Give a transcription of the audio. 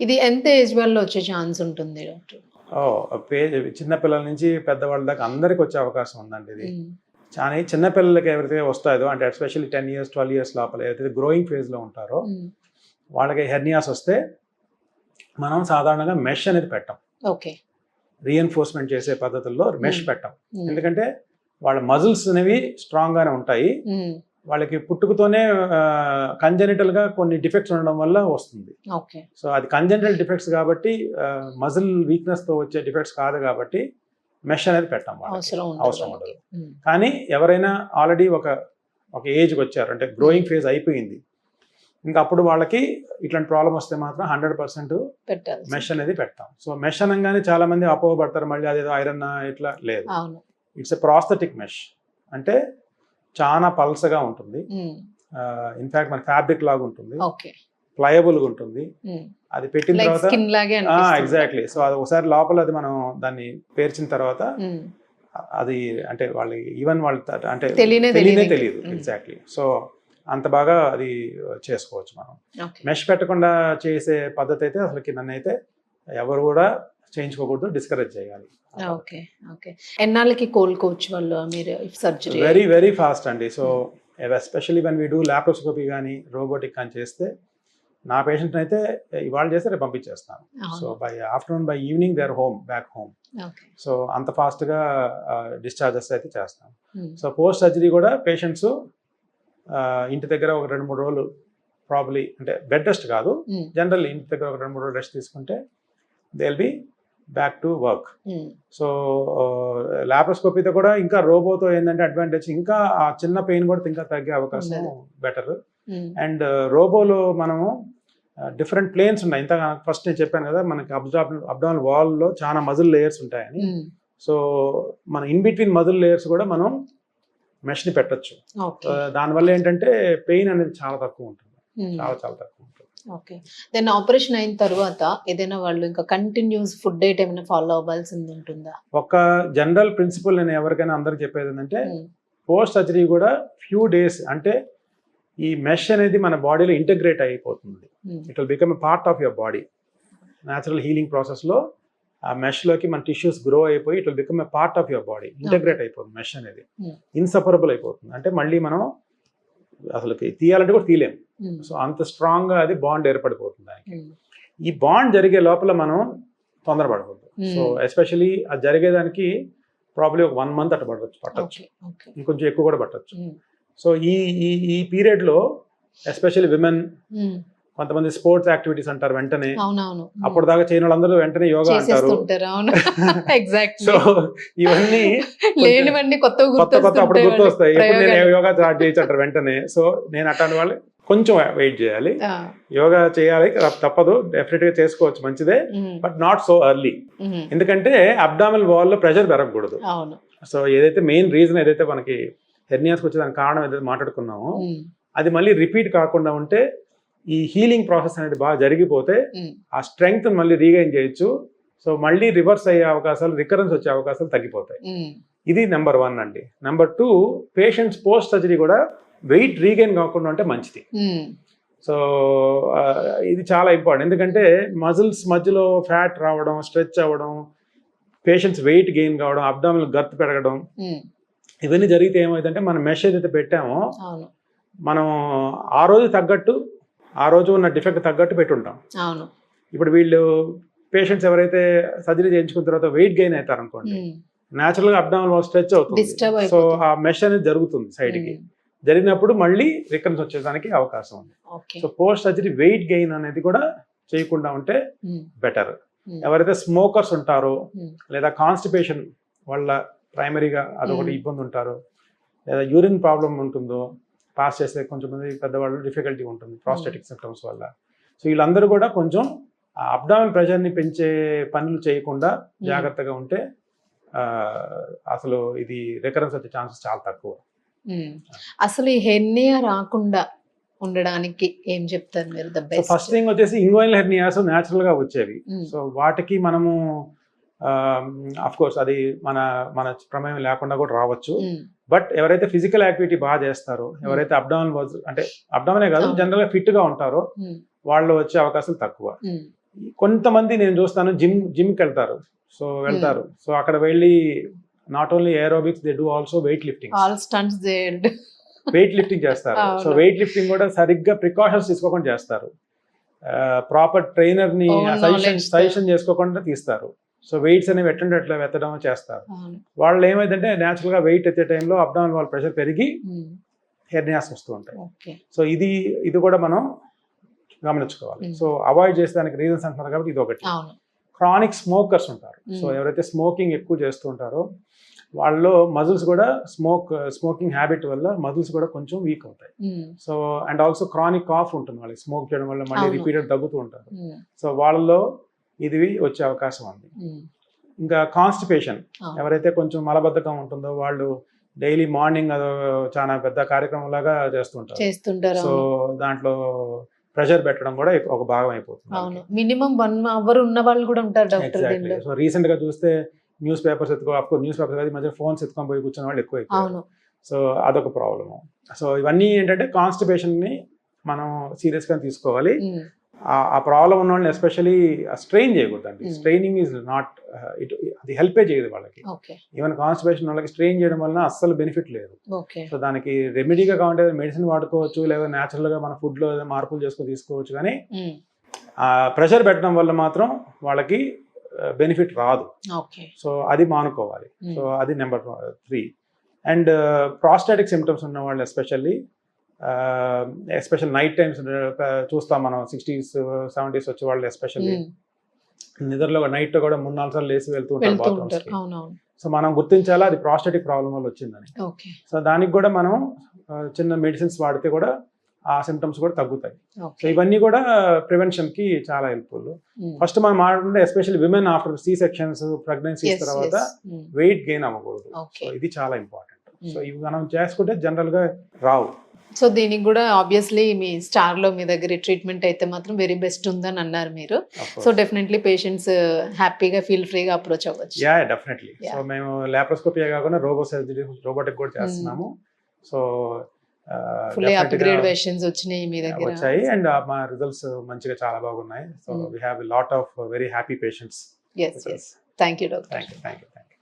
ఇది ఎంత ఏజ్ వాళ్ళు వచ్చే ఛాన్స్ ఉంటుంది డాక్టర్? ఓ పేజ్ చిన్నపిల్లల నుంచి పెద్దవాళ్ళ దాకా అందరికి వచ్చే అవకాశం ఉందండి ఇది. కానీ చిన్నపిల్లలకి ఎవరైతే వస్తాయో అంటే especially ten years twelve years లోపల ఎవరైతే గ్రోయింగ్ ఫేజ్లో ఉంటారో వాళ్ళకి హెర్నియాస్ వస్తే మనం సాధారణంగా మెష్ అనేది పెట్టాం. ఓకే. రీఎన్ఫోర్స్మెంట్ చేసే పద్ధతుల్లో మెష్. పెట్టాం. ఎందుకంటే వాళ్ళ మజిల్స్ అనేవి స్ట్రాంగ్గానే ఉంటాయి. వాళ్ళకి పుట్టుకతోనే కంజెనిటల్గా కొన్ని డిఫెక్ట్స్ ఉండడం వల్ల వస్తుంది. సో అది కంజెంటల్ డిఫెక్ట్స్ కాబట్టి మజిల్ వీక్నెస్తో వచ్చే డిఫెక్ట్స్ కాదు కాబట్టి మెష్ అనేది పెట్టాం. అవసరం ఉండదు. కానీ ఎవరైనా ఆల్రెడీ ఒక ఒక ఏజ్కి వచ్చారు అంటే గ్రోయింగ్ ఫేజ్ అయిపోయింది. ఇంకా అప్పుడు వాళ్ళకి ఇట్లాంటి ప్రాబ్లం వస్తే మాత్రం హండ్రెడ్ పర్సెంట్ మెష్ అనేది పెడతాం సో మెష్ అనగానే చాలా మంది అపోహపడతారు మళ్ళీ అదేదో ఐరన్ ఇట్లా లేదు. ఇట్స్ ఎ ప్రాస్థెటిక్ మెష్ అంటే చాలా పల్సగా ఉంటుంది. ఇన్ఫాక్ట్ మన ఫ్యాబ్రిక్ లాగా ఉంటుంది. ఓకే. ప్లయబుల్గా ఉంటుంది. అది పెట్టిన తర్వాత. ఎగ్జాక్ట్లీ సో అది ఒకసారి లోపల అది మనం దాన్ని పేర్చిన తర్వాత అది అంటే వాళ్ళకి ఈవెన్ వాళ్ళ అంటే తెలియనే తెలియదు. ఎగ్జాక్ట్లీ సో అంత బాగా అది చేసుకోవచ్చు మనం. మెష్ పెట్టకుండా చేసే పద్ధతి అయితే అసలుకి నన్ను అయితే ఎవరు కూడా చేయించుకోకూడదు డిస్కరేజ్ చేయాలి. Okay okay. ఎన్నాళ్ళకి కోలుకోవచ్చు వాళ్ళు మీరు సర్జరీ వెరీ వెరీ ఫాస్ట్ అండి. So especially when we do laparoscopy కానీ రోబోటిక్ కానీ చేస్తే నా పేషెంట్ అయితే ఇవాళ చేస్తే రేపు పంపించేస్తాను. So by afternoon by evening there home back home so అంత ఫాస్ట్గా డిశ్చార్జెస్ అయితే చేస్తాం ఉమ్, సో పోస్ట్ సర్జరీ కూడా పేషెంట్స్ ఇంటి దగ్గర ఒక రెండు మూడు రోజులు ప్రాబ్లీ అంటే బెడ్ రెస్ట్ కాదు. జనరల్ ఇంటి దగ్గర ఒక రెండు మూడు రోజులు రెస్ట్ తీసుకుంటే they will be back to work so ల్యాప్రోస్కోపీతో కూడా ఇంకా రోబోతో ఏంటంటే అడ్వాంటేజ్ ఇంకా ఆ చిన్న పెయిన్ కూడా ఇంకా తగ్గే అవకాశం. బెటర్ అండ్ రోబోలో మనము డిఫరెంట్ ప్లేన్స్ ఉన్నాయి. ఇంత ఫస్ట్ నేను చెప్పాను కదా మనకి అబ్జాబ్ అబ్డామినల్ వాల్లో చాలా మజిల్ లేయర్స్ ఉంటాయని. సో మన ఇన్ బిట్వీన్ మజిల్ లేయర్స్ కూడా మనం మెష్ని పెట్టచ్చు. ఓకే దానివల్ల ఏంటంటే పెయిన్ అనేది చాలా తక్కువ ఉంటుంది. ఉమ్, చాలా చాలా తక్కువ ఉంటుంది. ఓకే. దెన్ ఆపరేషన్ అయిన తర్వాత ఏదైనా వాళ్ళు ఇంకా కంటిన్యూస్ ఫుడ్ డైట్ ఏమైనా ఫాలో అవ్వాల్సింది ఉంటుందా? ఒక జనరల్ ప్రిన్సిపల్ నేను ఎవరికైనా అందరికి చెప్పేది ఏంటంటే పోస్ట్ సర్జరీ కూడా ఫ్యూ డేస్ అంటే ఈ మెష్ అనేది మన బాడీలో ఇంటగ్రేట్ అయిపోతుంది. It will become a part of your body natural healing ప్రాసెస్లో ఆ మెష్లోకి మన టిష్యూస్ గ్రో అయిపోయి it will become a part of your body integrate అయిపోతుంది మెష్ అనేది. Hmm. ఇన్సపరబుల్ అయిపోతుంది. అంటే మళ్ళీ మనం అసలు తీయాలంటే కూడా తీయలేం. ఉమ్, సో అంత స్ట్రాంగ్గా అది బాండ్ ఏర్పడిపోతుంది దానికి. ఈ బాండ్ జరిగే లోపల మనం తొందరపడకూడదు. సో ఎస్పెషలీ అది జరిగేదానికి ప్రాబ్లీ ఒక వన్ మంత్ అట్లా పట్టచ్చు. పట్టచ్చు ఇంకొంచెం ఎక్కువ కూడా పట్టచ్చు. సో ఈ ఈ ఈ పీరియడ్లో ఎస్పెషల్లీ విమెన్ కొంతమంది స్పోర్ట్స్ యాక్టివిటీస్ అంటారు వెంటనే. అప్పుడు దాకా చేయని వాళ్ళందరూ వెంటనే యోగా అంటారు. సో ఇవన్నీ లేనివన్నీ కొత్త కొత్త అప్పుడు గుర్తు వస్తాయి ఎప్పుడు నేను. యోగా స్టార్ట్ చేయొచ్చు అంటారు వెంటనే. సో నేను అట్లాంటి వాళ్ళు కొంచెం వెయిట్ చేయాలి. యోగా చేయాలి తప్పదు. డెఫినెట్గా చేసుకోవచ్చు మంచిదే. But not so early. ఎందుకంటే అబ్డామిల్ వాల్లో ప్రెషర్ పెరగకూడదు. సో ఏదైతే మెయిన్ రీజన్ ఏదైతే మనకి హెర్నియాస్కి వచ్చేదానికి కారణం ఏదైతే మాట్లాడుకున్నామో అది మళ్ళీ రిపీట్ కాకుండా ఉంటే ఈ హీలింగ్ ప్రాసెస్ అనేది బాగా జరిగిపోతే ఆ స్ట్రెంగ్త్ మళ్ళీ రీగైన్ చేయొచ్చు. సో మళ్ళీ రివర్స్ అయ్యే అవకాశాలు రికరెన్స్ వచ్చే అవకాశాలు తగ్గిపోతాయి. ఇది నెంబర్ వన్ అండి. Number two patients post surgery కూడా వెయిట్ రీగైన్ కాకుండా ఉంటే మంచిది. సో ఇది చాలా ఇంపార్టెంట్. ఎందుకంటే మజిల్స్ మధ్యలో ఫ్యాట్ రావడం స్ట్రెచ్ అవ్వడం పేషెంట్స్ వెయిట్ గెయిన్ కావడం అబ్డామిల్ గర్త్ పెరగడం ఇవన్నీ జరిగితే ఏమైందంటే మనం మెష్ ఏదైతే పెట్టామో మనం ఆ రోజు తగ్గట్టు ఆ రోజు ఉన్న డిఫెక్ట్ తగ్గట్టు పెట్టుంటాం. అవును. ఇప్పుడు వీళ్ళు పేషెంట్స్ ఎవరైతే సర్జరీ చేయించుకున్న తర్వాత వెయిట్ గెయిన్ అవుతారు అనుకోండి న్యాచురల్గా వాల్ స్ట్రెచ్ అవుతుంది. సో. ఆ మెష్ అనేది జరుగుతుంది సైడ్కి. జరిగినప్పుడు మళ్ళీ రికరెన్స్ వచ్చేదానికి అవకాశం ఉంది. So post surgery weight gain అనేది కూడా చేయకుండా ఉంటే బెటర్ ఎవరైతే స్మోకర్స్ ఉంటారో లేదా కాన్స్టిపేషన్ వల్ల ప్రైమరీగా అదొకటి. ఇబ్బంది ఉంటారు లేదా యూరిన్ ప్రాబ్లం ఉంటుందో పాస్ చేసే కొంచెం మంది పెద్దవాళ్ళు డిఫికల్టీ ఉంటుంది ప్రాస్టెటిక్ సిమ్టమ్స్ వల్ల. సో వీళ్ళందరూ కూడా కొంచెం అబ్డామిన్ ప్రెషర్ని పెంచే పనులు చేయకుండా జాగ్రత్తగా ఉంటే అసలు ఇది రికరెన్స్ వచ్చే ఛాన్సెస్ చాలా తక్కువ. ఉమ్. అసలు ఈ హెర్నియా రాకుండా ఉండడానికి ఏం చెప్తారు మీరు? ఫస్ట్ థింగ్ వచ్చేసి ఇంగోయిల్ హెర్నియాస్ న్యాచురల్గా వచ్చేవి. Hmm. సో వాటికి మనము అఫ్ కోర్స్ అది మన మన ప్రమేయం లేకుండా కూడా రావచ్చు. బట్ ఎవరైతే ఫిజికల్ యాక్టివిటీ బాగా చేస్తారో ఎవరైతే అబ్డామిన్ అంటే అబ్డామినే కాదు. జనరల్గా ఫిట్గా ఉంటారో వాళ్ళు వచ్చే అవకాశం తక్కువ. కొంతమంది నేను చూస్తాను జిమ్ జిమ్కి వెళ్తారు. సో వెళ్తారు. సో అక్కడ వెళ్ళి not only aerobics they do also weight lifting all stunts they weight lifting చేస్తారు. సో వెయిట్ లిఫ్టింగ్ కూడా సరిగ్గా ప్రికాషన్స్ తీసుకోకుండా చేస్తారు. ప్రాపర్ ట్రైనర్ని. సజెషన్ చేసుకోకుండా తీస్తారు. సో వెయిట్స్ అనేవి ఎట్లంటే అట్లా ఎత్తడం చేస్తారు వాళ్ళు ఏమైందంటే న్యాచురల్గా వెయిట్ ఎత్తే టైంలో అప్డౌన్ వాళ్ళ ప్రెషర్ పెరిగి హెర్నియాస్ వస్తూ ఉంటాయి సో ఇది ఇది కూడా మనం గమనించుకోవాలి. సో అవాయిడ్ చేసేదానికి రీజన్స్ అంటున్నారు కాబట్టి ఇది ఒకటి. క్రానిక్ స్మోకర్స్ ఉంటారు. సో. ఎవరైతే స్మోకింగ్ ఎక్కువ చేస్తూ ఉంటారో వాళ్ళలో మజిల్స్ కూడా స్మోక్ స్మోకింగ్ హ్యాబిట్ వల్ల మజిల్స్ కూడా కొంచెం వీక్ అవుతాయి. So and also chronic cough ఉంటుంది వాళ్ళకి. స్మోక్ చేయడం వల్ల మళ్ళీ. రిపీటెడ్ తగ్గుతూ ఉంటారు. సో వాళ్ళలో ఇది వచ్చే అవకాశం ఉంది. ఇంకా కాన్స్టిపేషన్. ఎవరైతే కొంచెం మలబద్ధకం ఉంటుందో వాళ్ళు డైలీ మార్నింగ్ అదో చాలా పెద్ద కార్యక్రమం లాగా చేస్తుంటారు. చేస్తుంటారు సో. దాంట్లో ప్రెషర్ పెట్టడం కూడా ఒక భాగం అయిపోతుంది అవును. మినిమం వన్ అవర్ ఉన్న వాళ్ళు కూడా ఉంటారు డాక్టర్ సో రీసెంట్గా చూస్తే న్యూస్ పేపర్స్ ఎత్తుకో అఫ్కో న్యూస్ పేపర్స్ కాదు మధ్య ఫోన్స్ ఎత్తుకొని పోయి కూర్చున్న వాళ్ళు ఎక్కువ. అవును. సో అదొక ప్రాబ్లము సో ఇవన్నీ ఏంటంటే కాన్స్టిపేషన్ని మనం సీరియస్గా తీసుకోవాలి. ఆ- ప్రాబ్లం ఉన్న వాళ్ళని ఎస్పెషలీ స్ట్రెయిన్ చేయకూడదండి. స్ట్రైనింగ్ ఈజ్ నాట్ ఇట్ అది హెల్పే చేయదు వాళ్ళకి. ఈవెన్ కాన్స్టిపేషన్ వాళ్ళకి స్ట్రెయిన్ చేయడం వల్ల అస్సలు బెనిఫిట్ లేదు. సో దానికి రెమెడీగా కావాలంటే మెడిసిన్ వాడుకోవచ్చు లేదా natural గా మన food లో మార్పులు చేసుకొని తీసుకోవచ్చు కానీ ప్రెషర్ పెట్టడం వల్ల మాత్రం వాళ్ళకి బెనిఫిట్ రాదు. సో అది మానుకోవాలి. సో అది number three and prostatic symptoms ఉన్న వాళ్ళు ఎస్పెషల్లీ ఎస్పెషల్ నైట్ టైమ్స్ చూస్తాం మనం సిక్స్టీస్ సెవెంటీస్ వచ్చే వాళ్ళు ఎస్పెషల్లీ ఉమ్, నిద్రలో నైట్ కూడా మూడు నాలుగు సార్లు లేచి వెళ్తూ ఉంటారు. అవునవును. సో మనం గుర్తించాలా అది ప్రాస్టాటిక్ ప్రాబ్లం వల్ల వచ్చిందని. సో దానికి కూడా మనం చిన్న మెడిసిన్స్ వాడితే కూడా ఆ సిమ్టమ్స్ కూడా తగ్గుతాయి. సో ఇవన్నీ కూడా ప్రివెన్షన్కి చాలా హెల్ప్ఫుల్ ఫస్ట్ మనం మాట్లాడుతుంటే especially women after C sections pregnancies తర్వాత వెయిట్ గెయిన్ అవ్వకూడదు. ఓకే. సో ఇది చాలా ఇంపార్టెంట్. సో ఇవి మనం చేసుకుంటే జనరల్గా రావు. సో దీనికి కూడా ఆబ్వియస్లీ మీ స్టార్లో మీ దగ్గర ట్రీట్మెంట్ అయితే మాత్రం వెరీ బెస్ట్ ఉందని అన్నారు మీరు. సో డెఫినెట్లీ పేషెంట్స్ హ్యాపీగా ఫీల్ ఫ్రీగా అప్రోచ్ అవ్వచ్చు. Yeah definitely. సో మేము లాప్రోస్కోపీ కాకుండా రోబో సర్జరీ రోబోటిక్ కూడా చేస్తున్నాము. సో ఫుల్లీ అప్గ్రేడ్ వెర్షన్స్ వచ్చినాయి మీ దగ్గర. వచ్చాయి అండ్ మా రిజల్ట్స్ మంచిగా చాలా బాగున్నాయి. So. We have lot of very happy patients yes yes thank you doctor thank you thank you